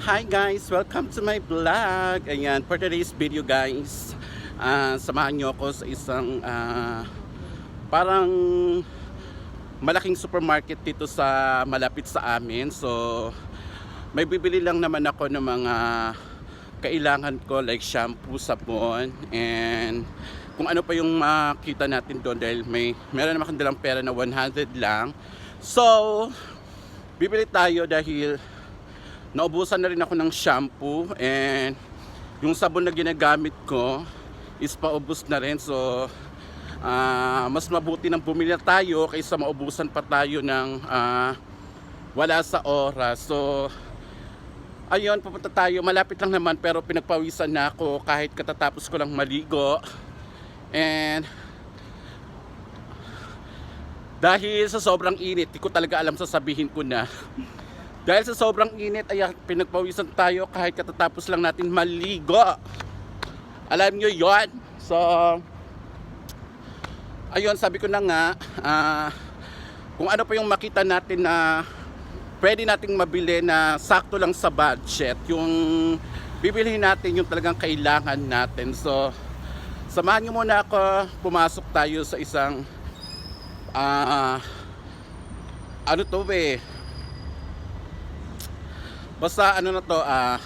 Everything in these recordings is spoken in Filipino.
Hi guys! Welcome to my vlog! Ayan, for today's video guys, ah, samahan nyo ako sa isang ah, parang malaking supermarket dito sa malapit sa amin. So, may bibili lang naman ako ng mga kailangan ko like shampoo, sabon, and kung ano pa yung makita natin doon dahil may meron naman akong dalang pera na 100 lang. So, bibili tayo dahil naubusan na rin ako ng shampoo and yung sabon na ginagamit ko is paubos na rin. So, ah, mas mabuti nang bumili tayo kaysa maubusan pa tayo ng ah, wala sa oras. So, ayun, pupunta tayo. Malapit lang naman pero pinagpawisan na ako kahit katatapos ko lang maligo. And dahil sa sobrang init, di ko talaga alam sasabihin ko na. Dahil sa sobrang init, ay pinagpawisan tayo kahit katatapos lang natin maligo. Alam nyo yon So, ayun, sabi ko na nga, ah, kung ano pa yung makita natin na pwede nating mabili na sakto lang sa budget, yung bibilihin natin yung talagang kailangan natin. So, samahan nyo muna ako, pumasok tayo sa isang, ah, ano to eh, Basta ano na to, ah,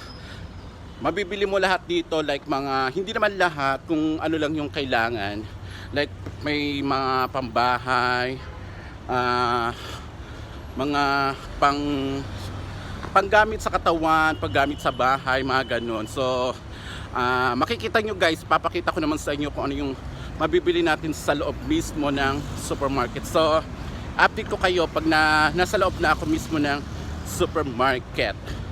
mabibili mo lahat dito like mga, hindi naman lahat kung ano lang yung kailangan. Like may mga pambahay, ah, mga pang panggamit sa katawan, paggamit sa bahay, mga ganun. So, ah, makikita nyo guys, papakita ko naman sa inyo kung ano yung mabibili natin sa loob mismo ng supermarket. So, update ko kayo pag na, nasa loob na ako mismo ng supermarket.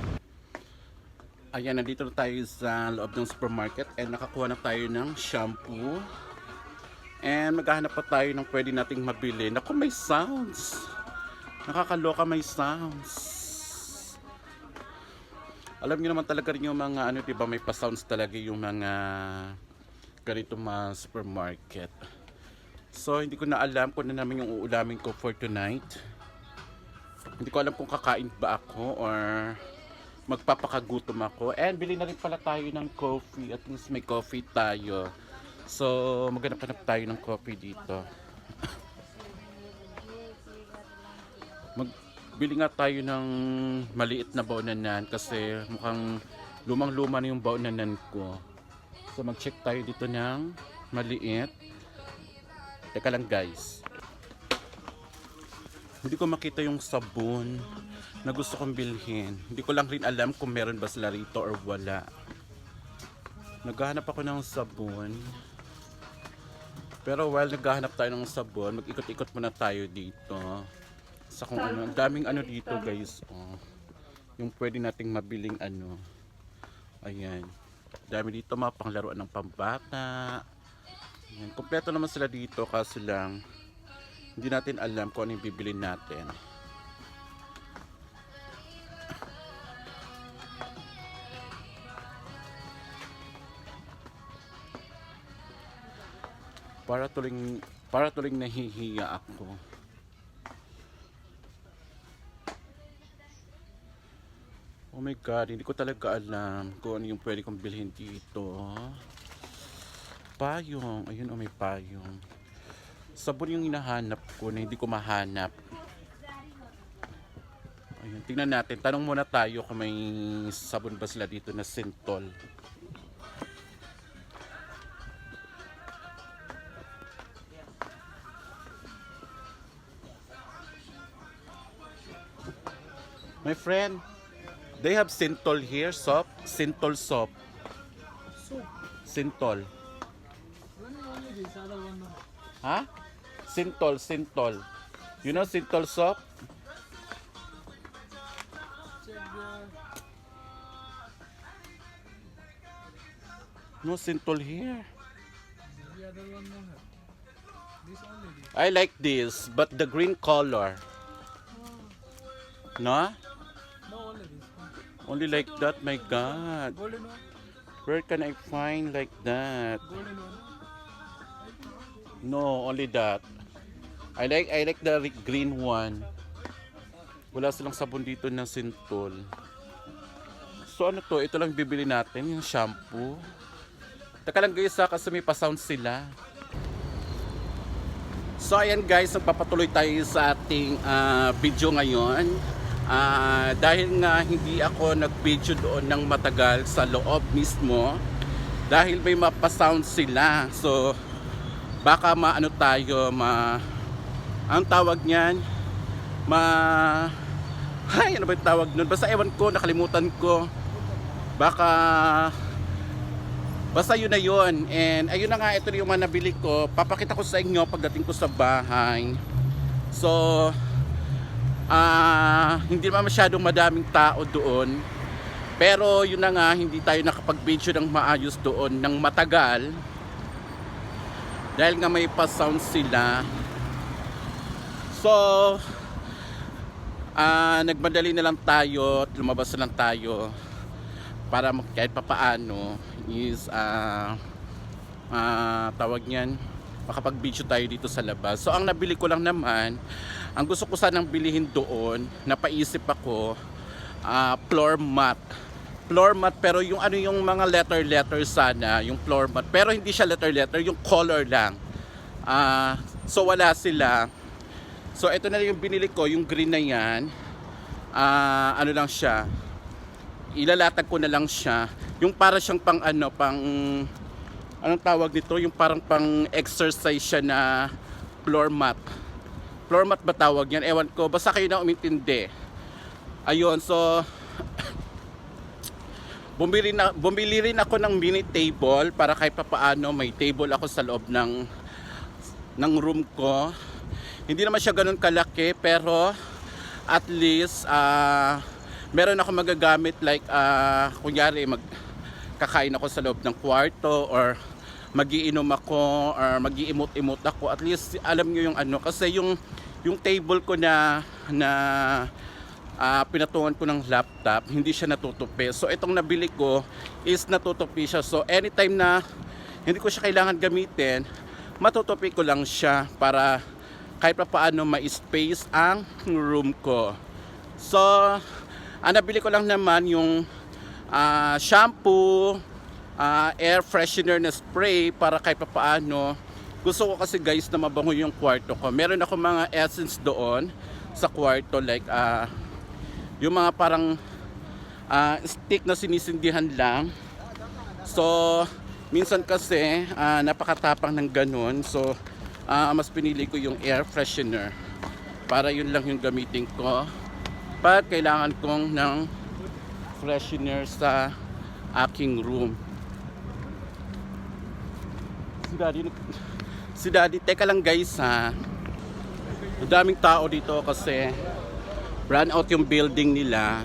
Ayan, nandito na tayo sa loob ng supermarket and nakakuha na tayo ng shampoo. And maghahanap pa tayo ng pwede nating mabili. Naku, may sounds. Nakakaloka may sounds. Alam niyo naman talaga rin yung mga ano, 'di ba, may pa-sounds talaga yung mga ganito mga supermarket. So, hindi ko na alam kung ano naman yung uulamin ko for tonight. Hindi ko alam kung kakain ba ako or magpapakagutom ako. And bili na rin pala tayo ng coffee. At least may coffee tayo. So, maghanap-hanap tayo ng coffee dito. Magbili nga tayo ng maliit na baunanan kasi mukhang lumang-luma na yung baunanan ko. So, mag-check tayo dito ng maliit. Teka lang guys. Hindi ko makita yung sabon na gusto kong bilhin. Hindi ko lang rin alam kung meron ba sila rito or wala. Naghahanap ako ng sabon. Pero while naghahanap tayo ng sabon, mag-ikot-ikot muna tayo dito. Sa kung ano, ang daming ano dito guys. Oh. Yung pwede nating mabiling ano. Ayan. Dami dito mga panglaruan ng pambata. Ayan. Kompleto naman sila dito kaso lang hindi natin alam kung ano yung bibilin natin. Para tuling para tuling nahihiya ako. Oh my god, hindi ko talaga alam kung ano yung pwede kong bilhin dito. Payong, ayun oh may payong sabon yung hinahanap ko na hindi ko mahanap. Ayun, tingnan natin. Tanong muna tayo kung may sabon ba sila dito na Sintol. My friend, they have Sintol here, soap. Sintol soap. Sintol. Ha? Sintol, Sintol. You know Sintol soap? No Sintol here. I like this, but the green color. No? Only. Only like that, my God. Where can I find like that? No, only that. I like I like the re- green one. Wala silang sabon dito na sintol. So ano to? Ito lang bibili natin, yung shampoo. Teka lang guys ha, kasi may pa-sound sila. So ayan guys, nagpapatuloy tayo sa ating ah, video ngayon. Ah, dahil nga hindi ako nag-video doon ng matagal sa loob mismo. Dahil may mapa-sound sila. So baka maano tayo, ma... Ang tawag niyan? Ma... Hay, ano ba yung tawag nun? Basta ewan ko, nakalimutan ko. Baka Basta yun na yun. And ayun na nga, ito yung mga nabili ko. Papakita ko sa inyo pagdating ko sa bahay. So, ah hindi naman masyadong madaming tao doon. Pero yun na nga, hindi tayo nakapag-video ng maayos doon ng matagal. Dahil nga may pa-sound sila. So, ah nagmadali na lang tayo at lumabas na lang tayo para kahit papaano is ah ah, tawag niyan makapag-video tayo dito sa labas. So ang nabili ko lang naman, ang gusto ko sanang bilihin doon, napaisip ako, ah, floor mat. Floor mat pero yung ano yung mga letter letter sana, yung floor mat. Pero hindi siya letter letter, yung color lang. Ah, so wala sila. So ito na yung binili ko, yung green na yan. Ah, ano lang siya, ilalatag ko na lang siya. Yung para siyang pang ano, pang anong tawag nito? Yung parang pang exercise siya na floor mat. Floor mat ba tawag yan? Ewan ko. Basta kayo na umintindi. Ayun, so bumili, na, bumili rin ako ng mini table para kahit papaano may table ako sa loob ng ng room ko. Hindi naman siya ganun kalaki pero at least ah meron ako magagamit like ah kunyari mag kakain ako sa loob ng kwarto or magiinom ako or magiimot-imot ako at least alam niyo yung ano kasi yung yung table ko na na ah, pinatungan ko ng laptop hindi siya natutupi so itong nabili ko is natutupi siya so anytime na hindi ko siya kailangan gamitin matutupi ko lang siya para kahit pa paano ma-space ang room ko so ang nabili ko lang naman yung ah, shampoo, ah, air freshener na spray para kahit pa paano. Gusto ko kasi guys na mabango yung kwarto ko. Meron ako mga essence doon sa kwarto like ah, yung mga parang ah, stick na sinisindihan lang. So, minsan kasi ah, napakatapang ng ganun. So, ah, mas pinili ko yung air freshener para yun lang yung gamitin ko pag kailangan kong ng freshener sa aking room. Si Daddy, si Daddy, teka lang guys ha. Daming tao dito kasi run out yung building nila.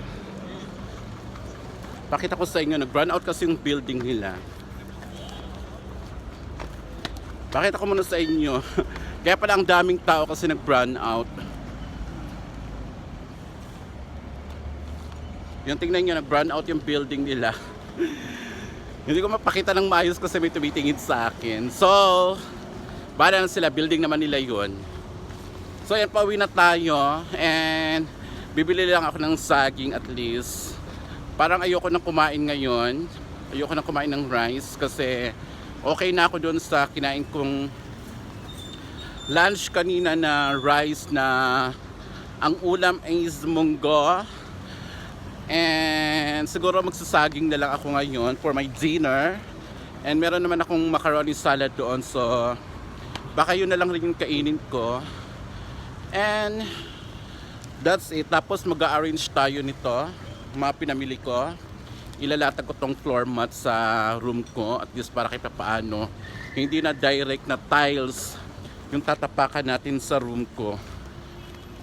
Pakita ko sa inyo, nag-run out kasi yung building nila. Pakita ko muna sa inyo. Kaya pala ang daming tao kasi nag-run out. Yung tingnan nyo, nag-run out yung building nila. Hindi ko mapakita ng maayos kasi may tumitingin sa akin. So, bala na sila, building naman nila yun. So, yan, pauwi na tayo. And, bibili lang ako ng saging at least. Parang ayoko nang kumain ngayon. Ayoko nang kumain ng rice kasi okay na ako doon sa kinain kong lunch kanina na rice na ang ulam is munggo And siguro magsasaging na lang ako ngayon for my dinner. And meron naman akong macaroni salad doon. So, baka yun na lang rin yung kainin ko. And, that's it. Tapos mag-arrange tayo nito. Mga pinamili ko. Ilalatag ko tong floor mat sa room ko. At least para kahit paano. Hindi na direct na tiles yung tatapakan natin sa room ko.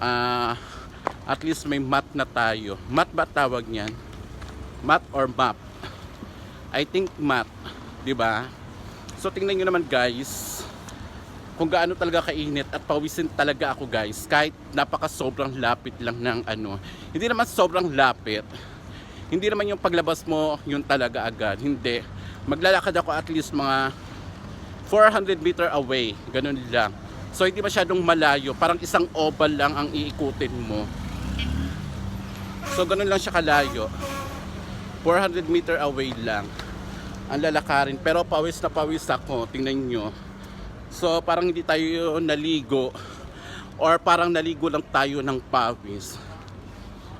Ah at least may mat na tayo. Mat ba tawag niyan? Mat or map? I think mat, ba? So tingnan niyo naman guys, kung gaano talaga kainit at pawisin talaga ako guys kahit napaka sobrang lapit lang ng ano. Hindi naman sobrang lapit. Hindi naman yung paglabas mo yun talaga agad. Hindi. Maglalakad ako at least mga 400 meter away. Ganun lang. So hindi masyadong malayo. Parang isang oval lang ang iikutin mo. So ganun lang siya kalayo. 400 meter away lang ang lalakarin. Pero pawis na pawis ako, tingnan nyo. So parang hindi tayo naligo or parang naligo lang tayo ng pawis.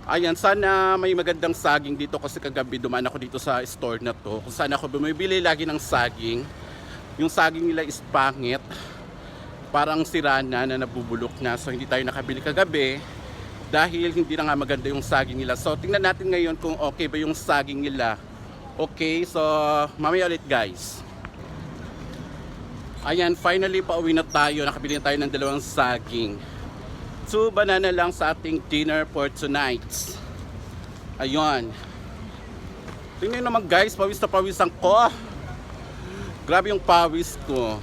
Ayan, sana may magandang saging dito kasi kagabi dumaan ako dito sa store na to. Kung saan ako bumibili lagi ng saging. Yung saging nila is pangit. Parang sira na na nabubulok na. So hindi tayo nakabili kagabi dahil hindi na nga maganda yung saging nila. So tingnan natin ngayon kung okay ba yung saging nila. Okay, so mamaya ulit guys. Ayan, finally pauwi na tayo. Nakabili na tayo ng dalawang saging. Two banana lang sa ating dinner for tonight. Ayun. Tingnan naman guys, pawis na pawis ang ko. Grabe yung pawis ko.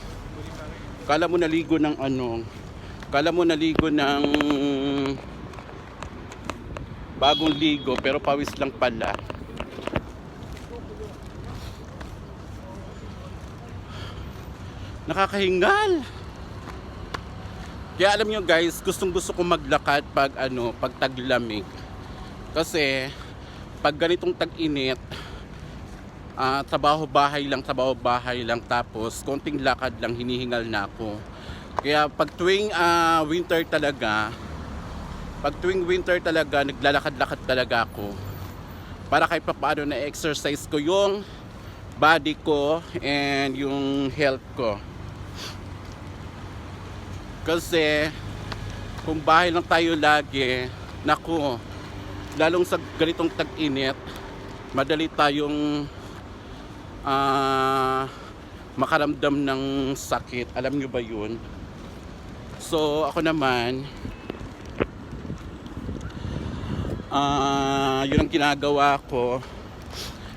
Kala mo naligo ng ano. Kala mo naligo ng bagong ligo pero pawis lang pala. Nakakahingal. Kaya alam nyo guys, gustong gusto ko maglakad pag ano, pag taglamig. Kasi pag ganitong tag-init, ah, trabaho bahay lang, trabaho bahay lang tapos konting lakad lang hinihingal na ako. Kaya pag tuwing ah, winter talaga, pag tuwing winter talaga, naglalakad-lakad talaga ako. Para kahit pa paano na exercise ko yung body ko and yung health ko. Kasi kung bahay lang tayo lagi, naku, lalong sa ganitong tag-init, madali tayong ah, makaramdam ng sakit. Alam nyo ba yun? So, ako naman, ah yun ang ginagawa ko.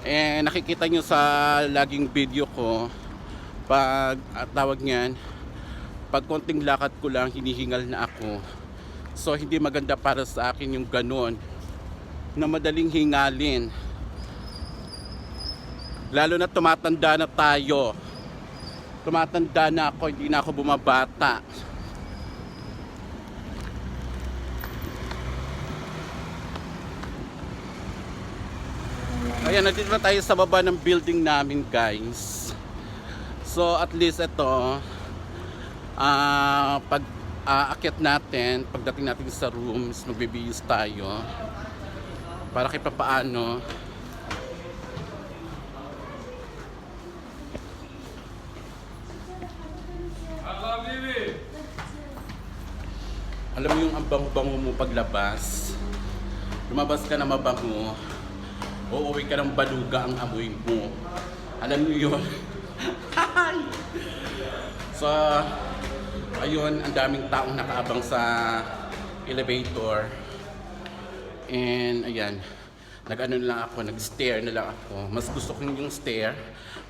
Eh, nakikita nyo sa laging video ko, pag ah, tawag niyan, pag konting lakad ko lang, hinihingal na ako. So, hindi maganda para sa akin yung ganon na madaling hingalin. Lalo na tumatanda na tayo. Tumatanda na ako, hindi na ako bumabata. Ayan, nandito na tayo sa baba ng building namin, guys. So, at least ito, ah pag aakyat natin, pagdating natin sa rooms, magbibihis tayo. Para kay papaano, alam mo yung ang bango-bango mo paglabas, lumabas ka na mabango, uuwi ka ng baluga ang amoy mo. Alam niyo yun? so, ayun, ang daming taong nakaabang sa elevator. And ayan, nag-ano na lang ako, nag-stair na lang ako. Mas gusto ko yung stair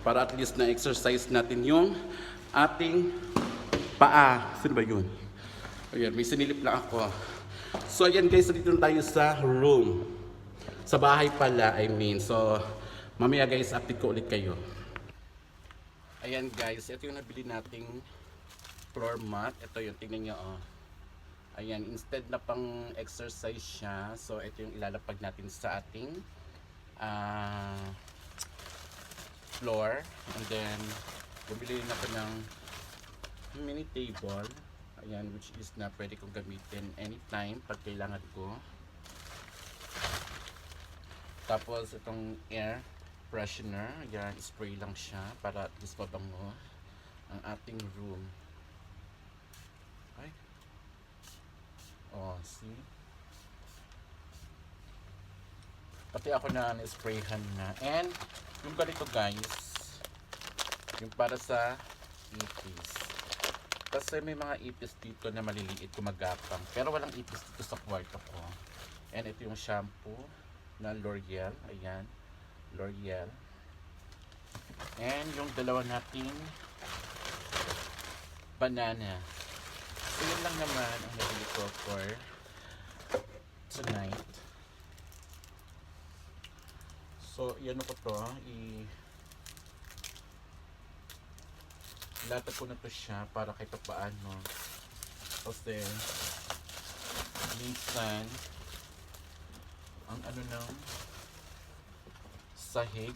para at least na-exercise natin yung ating paa. Sino ba yun? Ayan, may sinilip lang ako. So ayan guys, dito na tayo sa room. Sa bahay pala, I mean. So, mamaya guys, update ko ulit kayo. Ayan guys, ito yung nabili nating floor mat. Ito yung, tingnan nyo oh. Ayan, instead na pang exercise siya, so ito yung ilalapag natin sa ating ah, floor. And then, bumili rin ako ng mini table. Ayan, which is na pwede kong gamitin anytime pag kailangan ko. Tapos itong air freshener, ayan, spray lang siya para at least mabango ang ating room. Oh, see? Pati ako na na-sprayhan na. And yung ganito guys, yung para sa ipis. Kasi may mga ipis dito na maliliit gumagapang. Pero walang ipis dito sa kwarto ko. And ito yung shampoo na L'Oreal. Ayan. L'Oreal. And yung dalawa nating banana. So yun lang naman ang nabili ko for tonight. So, yan ko to. I latag ko na to siya para kahit pa paano. Kasi minsan ang ano ng sahig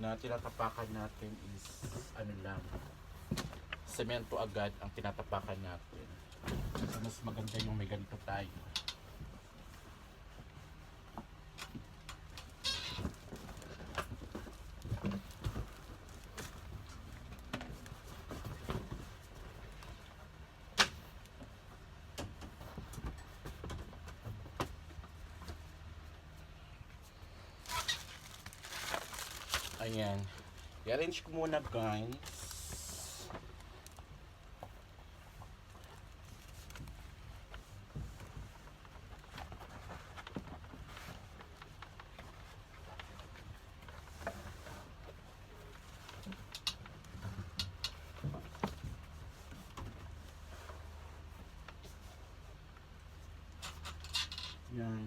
na tinatapakan natin is ano lang semento agad ang tinatapakan natin. So, mas maganda yung may ganito tayo. Ayan. I-arrange ko muna guys. Yan.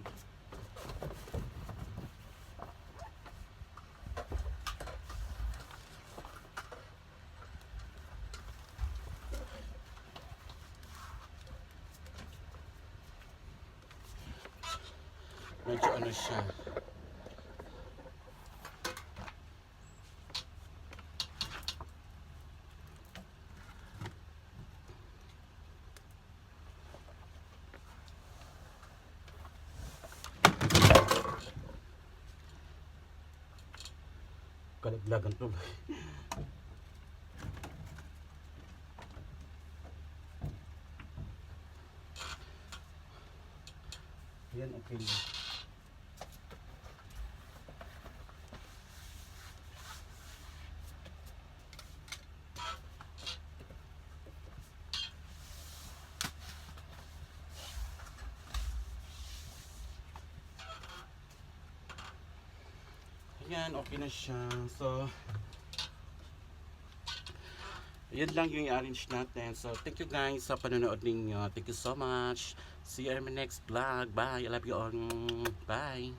Medyo ano siya. กันตุ้ม Ayan, okay na siya. So, yun lang yung i-arrange natin. So, thank you guys sa panonood ninyo. Thank you so much. See you in my next vlog. Bye. I love you all. Bye.